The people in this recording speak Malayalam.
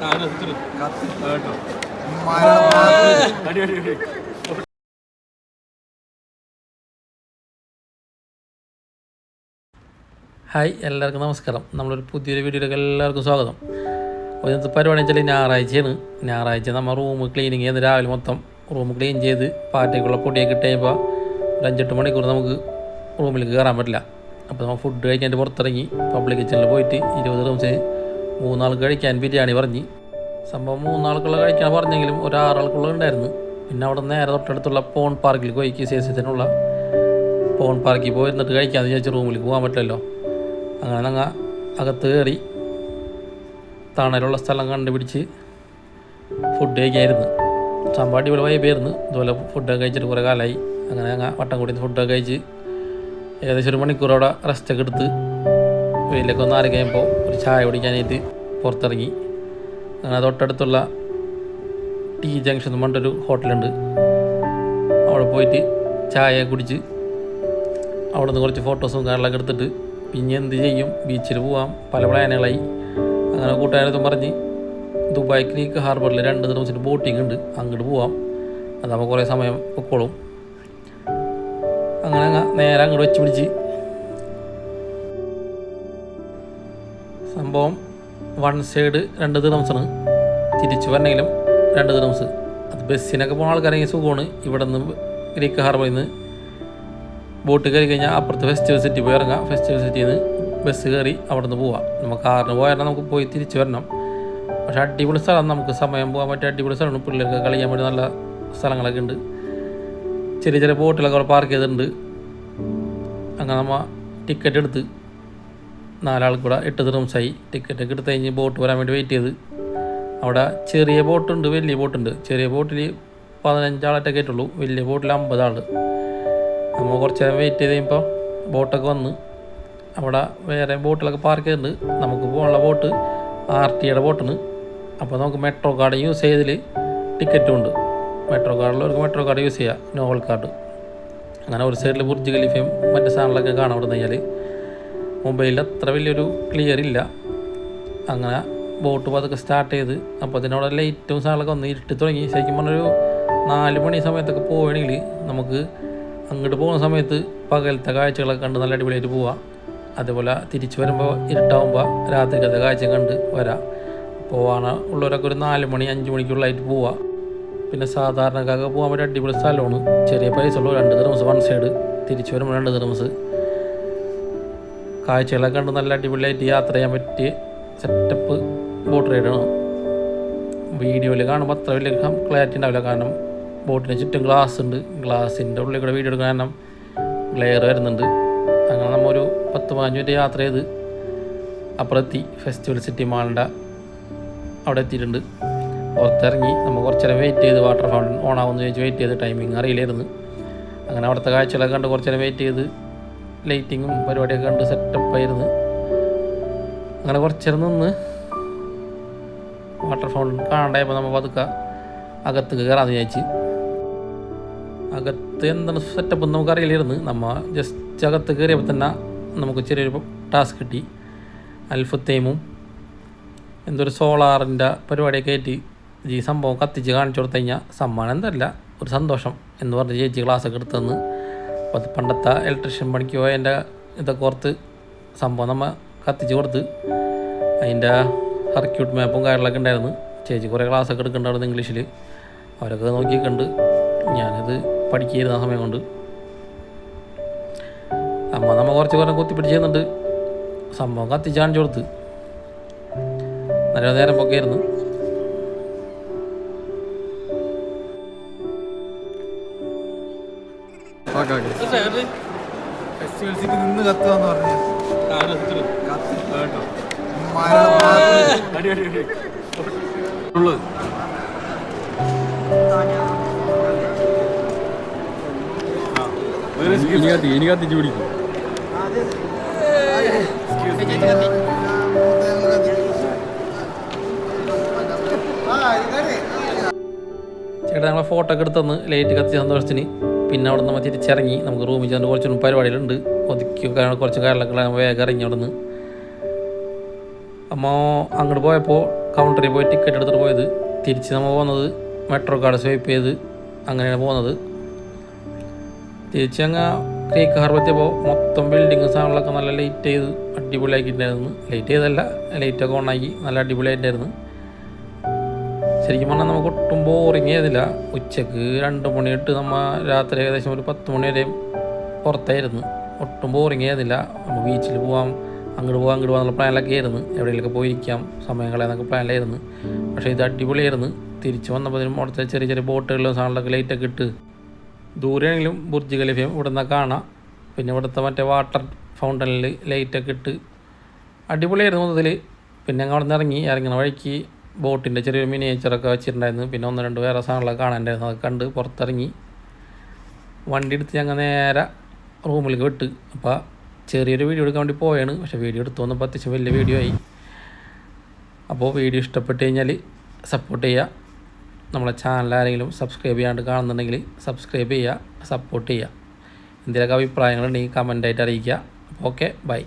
ഹായ് എല്ലാവർക്കും നമസ്കാരം. നമ്മളൊരു പുതിയൊരു വീഡിയോയിലേക്ക് എല്ലാവർക്കും സ്വാഗതം. അപ്പോൾ ഇന്നത്തെ പരിപാടി വെച്ചാൽ ഞായറാഴ്ചയാണ്. ഞായറാഴ്ച നമ്മൾ റൂം ക്ലീനിങ് ചെയ്ത് രാവിലെ മൊത്തം. റൂം ക്ലീൻ ചെയ്ത് പാറ്റയ്ക്കുള്ള പൊടിയൊക്കെ ഇട്ട് കഴിയുമ്പോൾ ഒരു അഞ്ചെട്ട് മണിക്കൂർ നമുക്ക് റൂമിലേക്ക് കയറാൻ പറ്റില്ല. അപ്പോൾ നമ്മൾ ഫുഡ് കഴിക്കാൻ പുറത്തിറങ്ങി പബ്ലിക് കിച്ചണിൽ പോയിട്ട് ഇരുപത് റൂംസിന് മൂന്നാൾക്ക് കഴിക്കാൻ ബിരിയാണി പറഞ്ഞു. സംഭവം മൂന്നാൾക്കുള്ള കഴിക്കാൻ പറഞ്ഞെങ്കിലും ഒരു ആറാൾക്കുള്ള ഉണ്ടായിരുന്നു. പിന്നെ അവിടെ നേരെ തൊട്ടടുത്തുള്ള പോൺ പാർക്കിൽ പോയി കി സി എസ് പോൺ പാർക്കിൽ പോയി ഇരുന്നിട്ട് കഴിക്കാമെന്ന് വിചാരിച്ച് റൂമിലേക്ക് പോകാൻ പറ്റില്ലല്ലോ. അങ്ങനെ ഞങ്ങൾ അകത്ത് കയറി തണലുള്ള സ്ഥലം കണ്ടുപിടിച്ച് ഫുഡ് കഴിക്കായിരുന്നു. സംഭവം അടിപൊളി വൈബായിരുന്നു ഇതുപോലെ ഫുഡൊക്കെ കഴിച്ചിട്ട് കുറേ കാലമായി അങ്ങനെ ഞങ്ങൾ വട്ടം കൂടി ഫുഡൊക്കെ കഴിച്ച് ഏകദേശം ഒരു മണിക്കൂർ അവിടെ റെസ്റ്റൊക്കെ എടുത്ത് വെയിലൊക്കെ ഒന്ന് ആറി കഴിയുമ്പോൾ ഒരു ചായ കുടിക്കാനായിട്ട് പുറത്തിറങ്ങി. അങ്ങനെ തൊട്ടടുത്തുള്ള ടി ജംഗ്ഷൻ എന്ന് പറഞ്ഞിട്ടൊരു ഹോട്ടലുണ്ട്. അവിടെ പോയിട്ട് ചായ കുടിച്ച് അവിടെ നിന്ന് കുറച്ച് ഫോട്ടോസും കാര്യങ്ങളൊക്കെ എടുത്തിട്ട് പിന്നെ എന്ത് ചെയ്യും? ബീച്ചിൽ പോവാം. പല പ്ലാനുകളായി. അങ്ങനെ കൂട്ടുകാരത്തും പറഞ്ഞ് ദുബായ് ക്രീക്ക് ഹാർബറിൽ രണ്ട് ദിവസത്തിന് ബോട്ടിംഗ് ഉണ്ട്. അങ്ങോട്ട് പോവാം. അതാകുമ്പോൾ കുറേ സമയം പൊക്കോളും. അങ്ങനെ നേരെ അങ്ങോട്ട് വെച്ച് പിടിച്ച് സംഭവം വൺ സൈഡ് രണ്ട് ദിനംസാണ് തിരിച്ചു വരണമെങ്കിലും രണ്ട് ദിനംസ് അത് ബസ്സിനൊക്കെ പോകുന്ന ആൾക്കാരെങ്കിൽ സുഖമാണ്. ഇവിടെ നിന്ന് ഗ്രീക്ക് ഹാർബറിൽ നിന്ന് ബോട്ട് കയറി കഴിഞ്ഞാൽ അപ്പുറത്ത് ഫെസ്റ്റിവൽ സിറ്റി പോയി ഇറങ്ങാം. ഫെസ്റ്റിവൽ സിറ്റിയിൽ നിന്ന് ബസ് കയറി അവിടെ നിന്ന് പോവാം. നമുക്ക് കാറിന് പോയാൽ നമുക്ക് പോയി തിരിച്ചു വരണം. പക്ഷേ അടിപൊളി സ്ഥലം. നമുക്ക് സമയം പോകാൻ പറ്റിയ അടിപൊളി സ്ഥലമാണ്. പിള്ളേർക്ക് കളിക്കാൻ വേണ്ടി നല്ല സ്ഥലങ്ങളൊക്കെ ഉണ്ട്. ചെറിയ ചെറിയ ബോട്ടിലൊക്കെ അവിടെ പാർക്ക് ചെയ്തിട്ടുണ്ട്. അങ്ങനെ നമ്മൾ ടിക്കറ്റ് എടുത്ത് നാലാൾക്ക് കൂടെ എട്ട് ദിറംസായി ടിക്കറ്റ് ഒക്കെ എടുത്ത് കഴിഞ്ഞ് ബോട്ട് വരാൻ വേണ്ടി വെയിറ്റ് ചെയ്ത്. അവിടെ ചെറിയ ബോട്ടുണ്ട് വലിയ ബോട്ടുണ്ട് ചെറിയ ബോട്ടിൽ പതിനഞ്ചാളൊക്കെ കയറ്റുള്ളൂ. വലിയ ബോട്ടിൽ അമ്പതാൾ നമ്മൾ കുറച്ച് നേരം വെയിറ്റ് ചെയ്ത് കഴിയുമ്പോൾ ബോട്ടൊക്കെ വന്ന് അവിടെ വേറെ ബോട്ടിലൊക്കെ പാർക്ക് ചെയ്തിട്ടുണ്ട്. നമുക്ക് പോകാനുള്ള ബോട്ട് ആർ ടിയുടെ ബോട്ടാണ് അപ്പോൾ നമുക്ക് മെട്രോ കാർഡ് യൂസ് ചെയ്തതിൽ ടിക്കറ്റും ഉണ്ട്. മെട്രോ കാർഡുള്ളവർക്ക് മെട്രോ കാർഡ് യൂസ് ചെയ്യാം. നോവൽ കാർഡ് അങ്ങനെ ഒരു സൈഡിൽ ബുർജ് ഖലീഫയും മറ്റു സാധനങ്ങളൊക്കെ കാണാൻ ഇവിടെ കഴിഞ്ഞാൽ മൊബൈലിൽ അത്ര വലിയൊരു ക്ലിയർ ഇല്ല. അങ്ങനെ ബോട്ട് പതുക്കെ സ്റ്റാർട്ട് ചെയ്ത് അപ്പോൾ അതിനവിടെ ലൈറ്റും സാധനങ്ങളൊക്കെ വന്ന് ഇരുട്ടി തുടങ്ങി. ശരിക്കും പറഞ്ഞൊരു നാല് മണി സമയത്തൊക്കെ പോവുകയാണെങ്കിൽ നമുക്ക് അങ്ങോട്ട് പോകുന്ന സമയത്ത് പകലത്തെ കാഴ്ചകളൊക്കെ കണ്ട് നല്ല അടിപൊളിയായിട്ട് പോവാം. അതേപോലെ തിരിച്ചു വരുമ്പോൾ ഇരുട്ടാവുമ്പോൾ രാത്രിക്കത്തെ കാഴ്ച കണ്ട് വരാം. പോവാൻ ഉള്ളവരൊക്കെ ഒരു നാല് മണി അഞ്ച് മണിക്കുള്ളായിട്ട് പോവാം. പിന്നെ സാധാരണക്കാർക്ക് പോകാൻ പറ്റിയ അടിപൊളി സ്ഥലമാണ്. ചെറിയ പൈസ ഉള്ളൂ രണ്ട് തെർമസ് വൺ സൈഡ് തിരിച്ചു വരുമ്പോൾ രണ്ട് ദിറംസ് കാഴ്ചകളൊക്കെ കണ്ട് നല്ല അടിപൊളിയായിട്ട് യാത്ര ചെയ്യാൻ പറ്റിയ സെറ്റപ്പ് ബോട്ട് റൈഡാണ് വീഡിയോയിൽ കാണുമ്പോൾ അത്ര വലിയ ക്ലാരിറ്റി ഉണ്ടാവില്ല. കാരണം ബോട്ടിന് ചുറ്റും ഗ്ലാസ് ഉണ്ട്. ഗ്ലാസിന്റെ ഉള്ളിൽ കൂടെ വീഡിയോ എടുക്കാൻ കാരണം ഗ്ലെയർ വരുന്നുണ്ട്. അങ്ങനെ നമ്മളൊരു പത്ത് പതിനഞ്ച് മിനിറ്റ് യാത്ര ചെയ്ത് അപ്പുറത്തി ഫെസ്റ്റിവൽ സിറ്റി മാളിന്റെ അവിടെ എത്തിയിട്ടുണ്ട്. പുറത്തിറങ്ങി നമ്മൾ കുറച്ച് നേരം വെയിറ്റ് ചെയ്ത് വാട്ടർ ഫൗണ്ടൻ ഓൺ ആവുമെന്ന് ചോദിച്ച് വെയിറ്റ് ചെയ്ത് ടൈമിങ് അറിയില്ലായിരുന്നു. അങ്ങനെ അവിടുത്തെ കാഴ്ചകളൊക്കെ കണ്ട് കുറച്ച് നേരം വെയിറ്റ് ചെയ്ത് ലൈറ്റിങ്ങും പരിപാടിയൊക്കെ കണ്ട് സെറ്റപ്പായിരുന്നു അങ്ങനെ കുറച്ചേരം നിന്ന് വാട്ടർ ഫൗണ്ടൻ കാണണ്ടായപ്പോൾ നമ്മൾ പതുക്കെ അകത്ത് കയറാമെന്ന് വിചാരിച്ച്. അകത്ത് എന്താണ് സെറ്റപ്പ് നമുക്ക് അറിയില്ലായിരുന്നു. നമ്മൾ ജസ്റ്റ് അകത്ത് കയറിയപ്പോൾ തന്നെ നമുക്ക് ചെറിയൊരു ടാസ്ക് കിട്ടി. അൽഫത്തേമും എന്തൊരു സോളാറിന്റെ പരിപാടിയൊക്കെ ആയിട്ട് ഈ സംഭവം കത്തിച്ച് കാണിച്ചു കൊടുത്തു കഴിഞ്ഞാൽ സമ്മാനം എന്തല്ല ഒരു സന്തോഷം എന്ന് പറഞ്ഞ് ചേച്ചി ക്ലാസ്സൊക്കെ എടുത്തു തന്ന്. അത് പണ്ടത്തെ ഇലക്ട്രീഷ്യൻ പണിക്ക് പോയ എന്റെ ഇതൊക്കെ ഓർത്ത് സംഭവം നമ്മൾ കത്തിച്ച് കൊടുത്ത് അതിന്റെ സർക്യൂട്ട് മാപ്പും കാര്യങ്ങളൊക്കെ ഉണ്ടായിരുന്നു. ചേച്ചി കുറേ ക്ലാസ്സൊക്കെ എടുക്കുന്നുണ്ടായിരുന്നു ഇംഗ്ലീഷിൽ അവരൊക്കെ നോക്കിയിട്ടുണ്ട്. ഞാനത് പഠിക്കുന്ന സമയം കൊണ്ട്. അമ്മ നമ്മൾ കുറച്ച് കുറേ കുത്തിപ്പിടിച്ച് ചെയ്യുന്നുണ്ട് സംഭവം കത്തിച്ച് കാണിച്ചു കൊടുത്ത്. നല്ല നേരം പൊക്കെയായിരുന്നു നിന്ന് പറഞ്ഞു. കത്തി. കേട്ടോ. ഉള്ളത്. ഇനി കത്തി ഇനി കത്തിച്ച് പിടിക്കും. ചേട്ടാ ഞങ്ങളെ ഫോട്ടോ ഒക്കെ എടുത്തന്ന് ലൈറ്റ് കത്തി സന്തോഷത്തിന്. പിന്നെ അവിടെ നമ്മൾ തിരിച്ചിറങ്ങി. നമുക്ക് റൂമിൽ ചെന്ന് കുറച്ച് പരിപാടികളുണ്ട്. ഒതുക്കി കുറച്ച് കാര്യങ്ങളൊക്കെ വേഗം ഇറങ്ങി അവിടെ നിന്ന് അമ്മ അങ്ങോട്ട് പോയപ്പോൾ കൗണ്ടറിൽ പോയി ടിക്കറ്റ് എടുത്തിട്ട് പോയത്. തിരിച്ച് നമ്മൾ പോകുന്നത് മെട്രോ കാർഡ് സ്വൈപ്പ് ചെയ്ത് അങ്ങനെയാണ് പോകുന്നത് തിരിച്ച് അങ്ങ് ക്രീക്ക് ഹാർബത്തിയപ്പോൾ മൊത്തം ബിൽഡിങ് സാധനങ്ങളൊക്കെ നല്ല ലൈറ്റ് ചെയ്ത് അടിപൊളിയാക്കിയിട്ടുണ്ടായിരുന്നു. ലൈറ്റ് ചെയ്തല്ല ലൈറ്റൊക്കെ ഓണാക്കി നല്ല അടിപൊളിയായിട്ടായിരുന്നു ശരിക്കും പറഞ്ഞാൽ നമുക്ക് ഒട്ടും ബോറിങ് ചെയ്തില്ല ഉച്ചയ്ക്ക് രണ്ട് മണി നമ്മൾ രാത്രി ഏകദേശം ഒരു പത്ത് മണി വരെയും പുറത്തായിരുന്നു. ഒട്ടും ബോറിങ് ചെയ്തില്ല നമുക്ക് ബീച്ചിൽ പോവാം അങ്ങോട്ട് പോകാം അങ്ങോട്ട് പോകാന്നുള്ള പ്ലാനിലൊക്കെ ആയിരുന്നു. എവിടെയെങ്കിലൊക്കെ പോയിരിക്കാം സമയം കളയാന്നൊക്കെ പ്ലാനിലായിരുന്നു പക്ഷേ ഇത് അടിപൊളിയായിരുന്നു. തിരിച്ച് വന്നപ്പോഴത്തേനും അവിടുത്തെ ചെറിയ ചെറിയ ബോട്ടുകളിലും സാധനങ്ങളൊക്കെ ലൈറ്റൊക്കെ ഇട്ട് ദൂരെയാണെങ്കിലും ബുർജ് ഖലീഫയും ഇവിടെ നിന്ന് കാണാം. പിന്നെ ഇവിടുത്തെ മറ്റേ വാട്ടർ ഫൗണ്ടനിൽ ലൈറ്റൊക്കെ ഇട്ട് അടിപൊളിയായിരുന്നു മൊത്തത്തിൽ പിന്നെ അങ്ങ് അവിടെ നിന്ന് ഇറങ്ങി ഇറങ്ങുന്ന വഴിക്ക് ബോട്ടിന്റെ ചെറിയൊരു മിനിയേച്ചറൊക്കെ വെച്ചിട്ടുണ്ടായിരുന്നു. പിന്നെ ഒന്ന് രണ്ട് വേറെ സാധനങ്ങളൊക്കെ കാണാനുണ്ടായിരുന്നു. അതൊക്കെ കണ്ട് പുറത്തിറങ്ങി. വണ്ടി എടുത്ത് ഞങ്ങൾ നേരെ റൂമിലേക്ക് വിട്ട്. അപ്പോൾ ചെറിയൊരു വീഡിയോ എടുക്കാൻ വേണ്ടി പോയാണ്. പക്ഷേ വീഡിയോ എടുത്തു വന്നപ്പോൾ അത്യാവശ്യം വലിയ വീഡിയോ ആയി. അപ്പോൾ വീഡിയോ ഇഷ്ടപ്പെട്ട് കഴിഞ്ഞാൽ സപ്പോർട്ട് ചെയ്യുക. നമ്മളെ ചാനൽ ആരെങ്കിലും സബ്സ്ക്രൈബ് ചെയ്യാണ്ട് കാണുന്നുണ്ടെങ്കിൽ സബ്സ്ക്രൈബ് ചെയ്യുക സപ്പോർട്ട് ചെയ്യുക. എന്തെങ്കിലുമൊക്കെ അഭിപ്രായങ്ങളുണ്ടെങ്കിൽ കമന്റായിട്ട് അറിയിക്കുക. Okay bye